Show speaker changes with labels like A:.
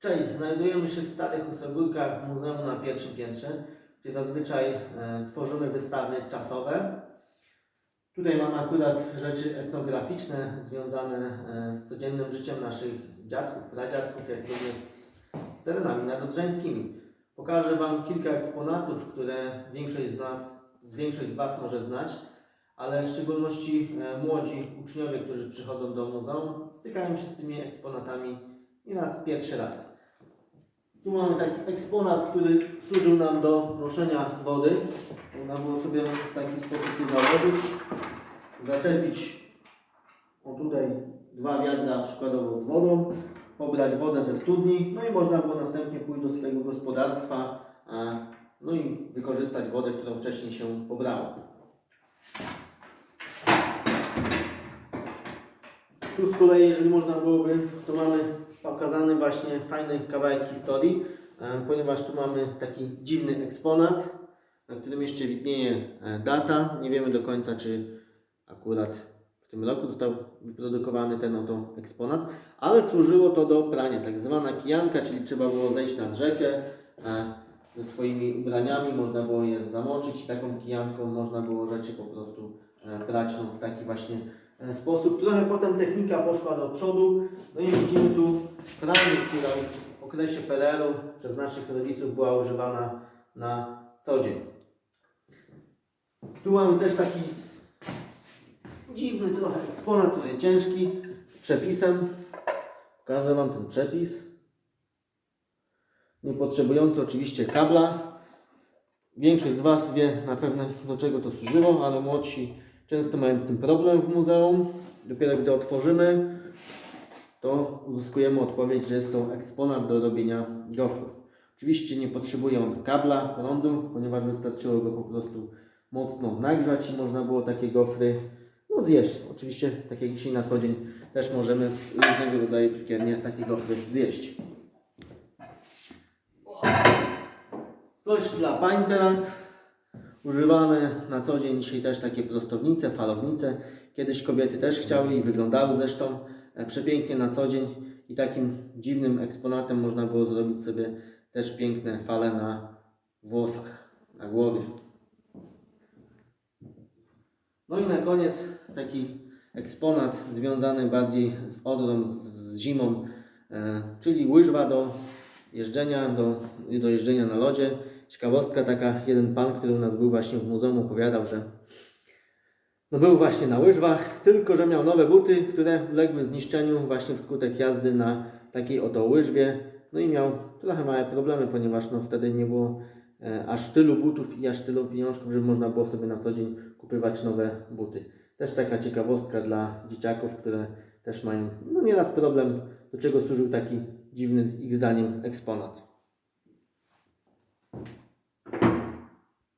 A: Cześć, znajdujemy się w Starych Osogórkach w muzeum na pierwszym piętrze, gdzie zazwyczaj e, tworzymy wystawy czasowe. Tutaj mamy akurat rzeczy etnograficzne związane e, z codziennym życiem naszych dziadków, pradziadków, jak również z, z terenami nadodrzańskimi. Pokażę Wam kilka eksponatów, które większość z nas, większość z Was może znać, ale w szczególności e, młodzi uczniowie, którzy przychodzą do muzeum, stykają się z tymi eksponatami i raz pierwszy raz. Tu mamy taki eksponat, który służył nam do noszenia wody. Można było sobie w taki sposób tu założyć, zaczepić o tutaj dwa wiadra przykładowo z wodą, pobrać wodę ze studni, no i można było następnie pójść do swojego gospodarstwa, no i wykorzystać wodę, którą wcześniej się pobrało. Tu z kolei, jeżeli można byłoby, to mamy pokazany właśnie fajny kawałek historii, e, ponieważ tu mamy taki dziwny eksponat, na którym jeszcze widnieje e, data. Nie wiemy do końca, czy akurat w tym roku został wyprodukowany ten oto eksponat, ale służyło to do prania, tak zwana kijanka, czyli trzeba było zejść nad rzekę e, ze swoimi ubraniami, można było je zamoczyć i taką kijanką można było rzeczy po prostu prać no, w taki właśnie sposób. Trochę potem technika poszła do przodu, no i widzimy tu pralnię, która już w okresie PRL-u przez naszych rodziców była używana na co dzień. Tu mamy też taki dziwny trochę eksponat, trochę ciężki, z przepisem. Pokażę Wam ten przepis. Nie potrzebujący oczywiście kabla. Większość z Was wie na pewno do czego to służyło, ale młodsi często mają z tym problem w muzeum. Dopiero gdy otworzymy, to uzyskujemy odpowiedź, że jest to eksponat do robienia gofrów. Oczywiście nie potrzebuje on kabla, prądu, ponieważ wystarczyło go po prostu mocno nagrzać i można było takie gofry no, zjeść. Oczywiście, tak jak dzisiaj na co dzień, też możemy w różnego rodzaju cukiernie takie gofry zjeść. Coś dla pań teraz. Używane na co dzień dzisiaj też takie prostownice, falownice. Kiedyś kobiety też chciały i wyglądały zresztą e, przepięknie na co dzień. I takim dziwnym eksponatem można było zrobić sobie też piękne fale na włosach, na głowie. No i na koniec taki eksponat związany bardziej z odrą, z, zimą, e, czyli łyżwa do jeżdżenia, do, do jeżdżenia na lodzie. Ciekawostka taka, jeden pan, który u nas był właśnie w muzeum opowiadał, że no był właśnie na łyżwach, tylko że miał nowe buty, które uległy zniszczeniu właśnie wskutek jazdy na takiej oto łyżwie. No i miał trochę małe problemy, ponieważ no wtedy nie było e, aż tylu butów i aż tylu pieniążków, żeby można było sobie na co dzień kupywać nowe buty. Też taka ciekawostka dla dzieciaków, które też mają no nieraz problem, do czego służył taki dziwny ich zdaniem eksponat. 음.